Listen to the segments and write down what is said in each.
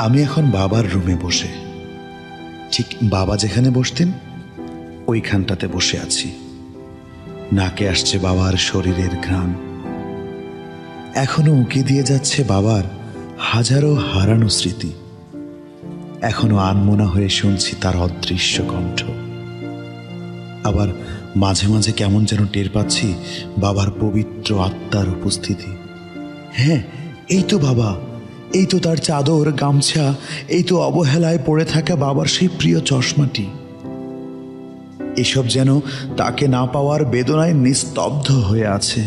আমি এখন বাবার রুমে বসে। ঠিক বাবা যেখানে বসতেন, ওইখানটাতে বসে আছি। নাকে আসছে বাবার শরীরের ঘ্রাণ। এখনও উঁকি দিয়ে যাচ্ছে বাবার হাজারো হারানো স্মৃতি। এখনও আনমনা হয়ে শুনছি তার অদৃশ্য কণ্ঠ। আবার মাঝে মাঝে কেমন যেন টের পাচ্ছি বাবার পবিত্র আত্মার উপস্থিতি। হ্যাঁ এই তো বাবা। এই তো তার চাদর, গামছা, এই তো অবহেলায় পড়ে থাকা বাবার সেই প্রিয় চশমাটি। এসব যেন তাকে না পাওয়ার বেদনায় নিস্তব্ধ হয়ে আছে।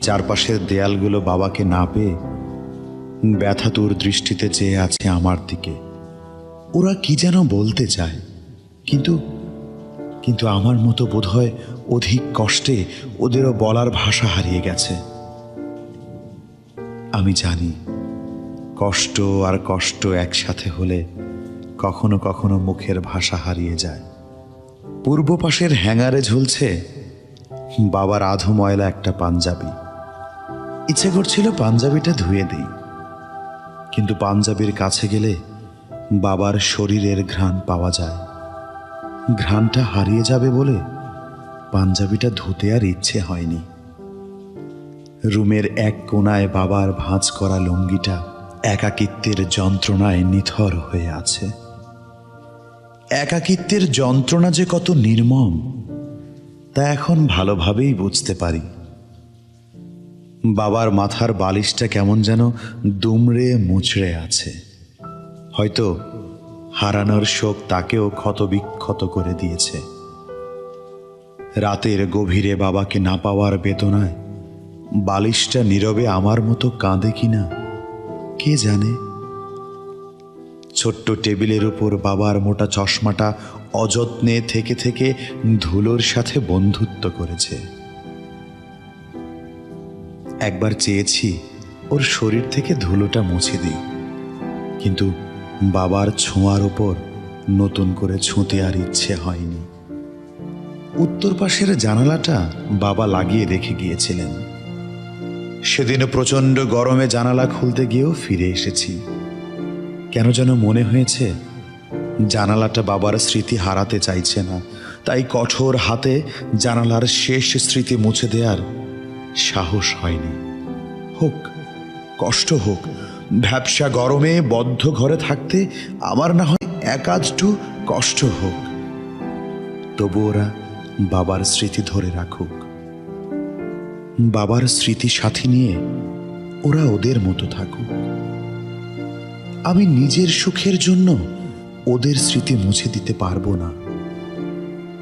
চারপাশের দেয়ালগুলো বাবাকে না পেয়ে ব্যথাতুর দৃষ্টিতে চেয়ে আছে আমার দিকে। ওরা কি যেন বলতে চায়, কিন্তু কিন্তু আমার মতো বোধহয় অধিক কষ্টে ওদেরও বলার ভাষা হারিয়ে গেছে। আমি জানি, কষ্ট আর কষ্ট একসাথে হলে কখনো কখনো মুখের ভাষা হারিয়ে যায়। পূর্ব পাশের হ্যাঙ্গারে ঝুলছে বাবার আধো ময়লা একটা পাঞ্জাবি। ইচ্ছে করছিল পাঞ্জাবিটা ধুয়ে দিই, কিন্তু পাঞ্জাবির কাছে গেলে বাবার শরীরের ঘ্রাণ পাওয়া যায়। ঘ্রাণটা হারিয়ে যাবে বলে পাঞ্জাবিটা ধুতে আর ইচ্ছে হয়নি। রুমের এক কোণায় বাবার ভাঁজ করা লুঙ্গিটা একাকিত্বের যন্ত্রণায় নিথর হয়ে আছে। একাকিত্বের যন্ত্রণা যে কত নির্মম, তা এখন ভালোভাবেই বুঝতে পারি। বাবার মাথার বালিশটা কেমন যেন দুমড়ে মুচড়ে আছে। হয়তো হারানোর শোক তাকেও ক্ষতবিক্ষত করে দিয়েছে। রাতের গভীরে বাবাকে না পাওয়ার বেদনায় বালিশটা নীরবে আমার মতো কাঁদে কিনা? কে জানে? ছোট্ট টেবিলের উপর বাবার মোটা চশমাটা অযত্নে থেকে থেকে ধুলোর সাথে বন্ধুত্ব করেছে। একবার চেয়েছি ওর শরীর থেকে ধুলোটা মুছে দিই, কিন্তু বাবার ছোঁয়ার ওপর নতুন করে ছুঁতে আর ইচ্ছে হয়নি। উত্তর পাশের জানালাটা বাবা লাগিয়ে রেখে গিয়েছিলেন। সেদিনও প্রচণ্ড গরমে জানালা খুলতে গিয়েও ফিরে এসেছি। কেন যেন মনে হয়েছে, জানালাটা বাবার স্মৃতি হারাতে চাইছে না, তাই কঠোর হাতে জানালার শেষ স্মৃতি মুছে দেওয়ার সাহস হয়নি। হোক, কষ্ট হোক, ভ্যাবসা গরমে বদ্ধ ঘরে থাকতে আমার না হয় একাধটু কষ্ট হোক। তবু ওরা বাবার স্মৃতি ধরে রাখুক। বাবার স্মৃতি সাথী নিয়ে ওরা ওদের মতো থাকুক। আমি নিজের সুখের জন্য ওদের স্মৃতি মুছে দিতে পারব না।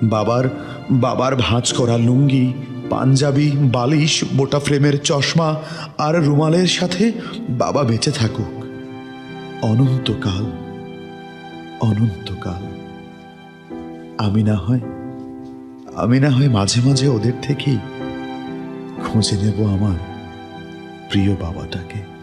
বাবার বাবার ভাঁজ করা লুঙ্গি, পাঞ্জাবি, বালিশ মোটা ফ্রেমের চশমা আর রুমালের সাথে বাবা বেঁচে থাকুক। অনন্তকাল অনন্তকাল। আমি না হয়, আমি না হয় মাঝে মাঝে ওদের থেকেই খুঁজে নেব আমার প্রিয় বাবাটাকে।